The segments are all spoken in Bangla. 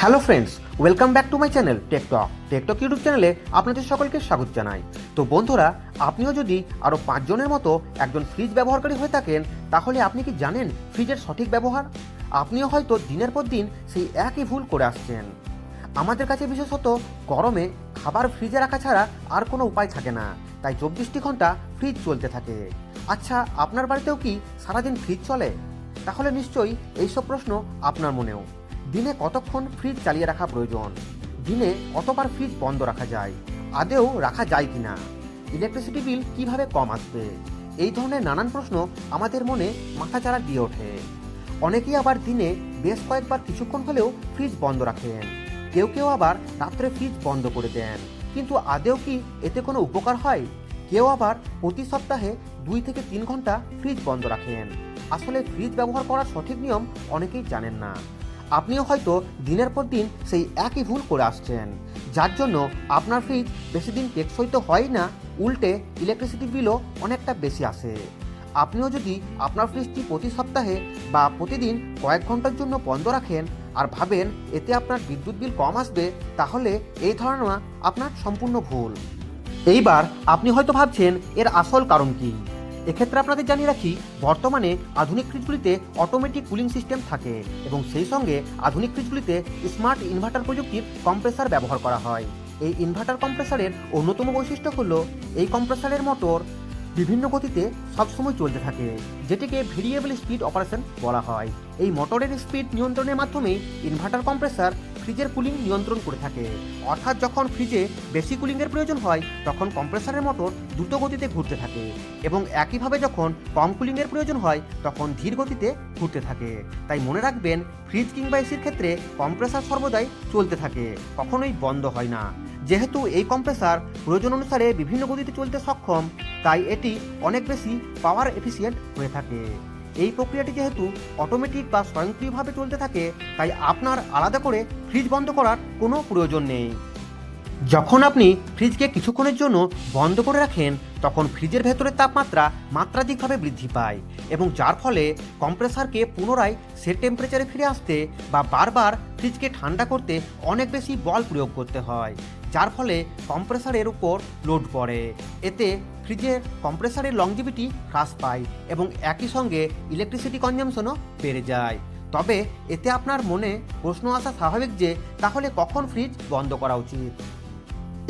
Hello friends, welcome back to my channel TechTalk TechTalk YouTube চ্যানেলে আপনাদের সকলকে স্বাগত জানাই। তো বন্ধুরা, আপনিও যদি আরও পাঁচজনের মতো একজন ফ্রিজ ব্যবহারকারী হয়ে থাকেন, তাহলে আপনি কি জানেন ফ্রিজের সঠিক ব্যবহার? আপনিও হয়তো দিনের পর দিন সেই একই ভুল করে আসছেন। আমাদের কাছে বিশেষত গরমে খাবার ফ্রিজে রাখা ছাড়া আর কোনো উপায় থাকে না। তাই চব্বিশটি ঘণ্টা ফ্রিজ চলতে থাকে। আচ্ছা আপনার বাড়িতেও কি সারাদিন ফ্রিজ চলে? তাহলে নিশ্চয়ই এইসব প্রশ্ন আপনার মনেও। দিনে কতক্ষণ ফ্রিজ চালিয়ে রাখা প্রয়োজন? দিনে কতবার ফ্রিজ বন্ধ রাখা যায়? আদেও রাখা যায় কি না ইলেকট্রিসিটি বিল কীভাবে কম আসবে? এই ধরনের নানান প্রশ্ন আমাদের মনে মাথাচাড়া দিয়ে ওঠে। অনেকেই আবার দিনে বেশ কয়েকবার কিছুক্ষণ হলেও ফ্রিজ বন্ধ রাখেন। কেউ কেউ আবার রাত্রে ফ্রিজ বন্ধ করে দেন। কিন্তু আদেও কি এতে কোনো উপকার হয়? কেউ আবার প্রতি সপ্তাহে দুই থেকে তিন ঘণ্টা ফ্রিজ বন্ধ রাখেন। আসলে ফ্রিজ ব্যবহার করার সঠিক নিয়ম অনেকেই জানেন না। আপনিও হয়তো দিনের পর দিন সেই একই ভুল করে আসছেন। যার জন্য আপনার ফ্রিজ বেশি দিন টেকসই তো হয় না, উল্টে ইলেকট্রিসিটি বিলও অনেকটা বেশি আসে। আপনিও যদি আপনার ফ্রিজটি প্রতি সপ্তাহে বা প্রতিদিন কয়েক ঘণ্টার জন্য বন্ধ রাখেন আর ভাবেন এতে আপনার বিদ্যুৎ বিল কম আসবে, তাহলে এই ধারণা আপনার সম্পূর্ণ ভুল। এইবার আপনি হয়তো ভাবছেন, এর আসল কারণ কি? এক্ষেত্রে আপনাদের জানিয়ে রাখি, বর্তমানে আধুনিক ফ্রিজগুলিতে অটোমেটিক কুলিং সিস্টেম থাকে এবং সেই সঙ্গে আধুনিক ফ্রিজগুলিতে স্মার্ট ইনভার্টার প্রযুক্তির কম্প্রেসার ব্যবহার করা হয়। এই ইনভার্টার কম্প্রেসারের অন্যতম বৈশিষ্ট্য হল, এই কম্প্রেসারের মোটর বিভিন্ন গতিতে সবসময় চলতে থাকে, যেটিকে ভেরিয়েবল স্পিড অপারেশন বলা হয়। এই মোটরের স্পিড নিয়ন্ত্রণের মাধ্যমে ইনভার্টার কম্প্রেসার ফ্রিজের কুলিং নিয়ন্ত্রণ করে থাকে। অর্থাৎ যখন ফ্রিজে বেশি কুলিংয়ের প্রয়োজন হয়, তখন কম্প্রেসারের মোটর দ্রুত গতিতে ঘুরতে থাকে এবং একইভাবে যখন কম কুলিংয়ের প্রয়োজন হয়, তখন ধীর গতিতে ঘুরতে থাকে। তাই মনে রাখবেন, ফ্রিজ কিংবা এসির ক্ষেত্রে কম্প্রেসার সর্বদাই চলতে থাকে, কখনোই বন্ধ হয় না। যেহেতু এই কম্প্রেসার প্রয়োজন অনুসারে বিভিন্ন গতিতে চলতে সক্ষম, তাই এটি অনেক বেশি পাওয়ার এফিসিয়েন্ট হয়ে থাকে। এই প্রক্রিয়াটি যেহেতু অটোমেটিক বা স্বয়ংক্রিয়ভাবে চলতে থাকে, তাই আপনার আলাদা করে ফ্রিজ বন্ধ করার কোনো প্রয়োজন নেই। যখন আপনি ফ্রিজকে কিছুক্ষণের জন্য বন্ধ করে রাখেন, তখন ফ্রিজের ভেতরের তাপমাত্রা মাত্রাধিকভাবে বৃদ্ধি পায় এবং যার ফলে কম্প্রেসারকে পুনরায় সেট টেম্পারেচারে ফিরে আসতে বা বারবার ফ্রিজকে ঠান্ডা করতে অনেক বেশি বল প্রয়োগ করতে হয়, যার ফলে কম্প্রেসারের উপর লোড পড়ে। এতে ফ্রিজের কম্প্রেসারের লংজিভিটি হ্রাস পায় এবং একই সঙ্গে ইলেকট্রিসিটি কনজামশনও বেড়ে যায়। তবে এতে আপনার মনে প্রশ্ন আসা স্বাভাবিক যে, তাহলে কখন ফ্রিজ বন্ধ করা উচিত?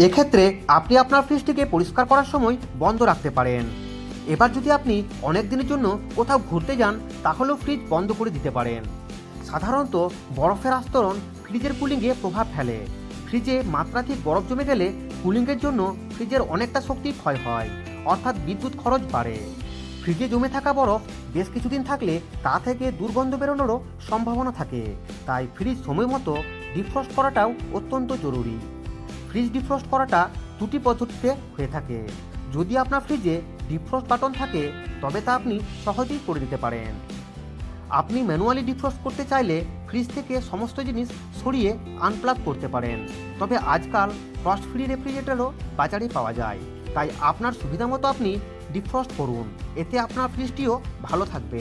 এক্ষেত্রে আপনি আপনার ফ্রিজটিকে পরিষ্কার করার সময় বন্ধ রাখতে পারেন। এবার যদি আপনি অনেক দিনের জন্য কোথাও ঘুরতে যান, তাহলেও ফ্রিজ বন্ধ করে দিতে পারেন। সাধারণত বরফের আস্তরণ ফ্রিজের কুলিংয়ে প্রভাব ফেলে। ফ্রিজে মাত্রাধিক বরফ জমে গেলে কুলিংয়ের জন্য ফ্রিজের অনেকটা শক্তি ক্ষয় হয়, অর্থাৎ বিদ্যুৎ খরচ বাড়ে। ফ্রিজে জমে থাকা বরফ বেশ কিছুদিন থাকলে তা থেকে দুর্গন্ধ বেরোনোরও সম্ভাবনা থাকে। তাই ফ্রিজ সময় মতো ডিফ্রস্ট করাটাও অত্যন্ত জরুরি। ফ্রিজ ডিফ্রস্ট করাটা দুটি পদ্ধতিতে হয়ে থাকে। যদি আপনার ফ্রিজে ডিফ্রস্ট বাটন থাকে, তবে তা আপনি সহজেই করে দিতে পারেন। আপনি ম্যানুয়ালি ডিফ্রস্ট করতে চাইলে ফ্রিজ থেকে সমস্ত জিনিস সরিয়ে আনপ্লাগ করতে পারেন। তবে আজকাল ফ্রস্ট ফ্রি রেফ্রিজারেটরও বাজারে পাওয়া যায়। তাই আপনার সুবিধা মতো আপনি ডিফ্রস্ট করুন। এতে আপনার ফ্রিজটিও ভালো থাকবে।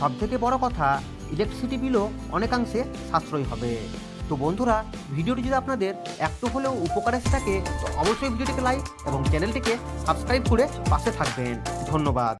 সবথেকে বড় কথা ইলেকট্রিসিটি বিলও অনেকাংশে সাশ্রয়ী হবে। তো বন্ধুরা, ভিডিওটি যদি আপনাদের একটু হলেও উপকার এসে থাকে, তো অবশ্যই ভিডিওটিকে লাইক এবং চ্যানেলটিকে সাবস্ক্রাইব করে পাশে থাকবেন। ধন্যবাদ।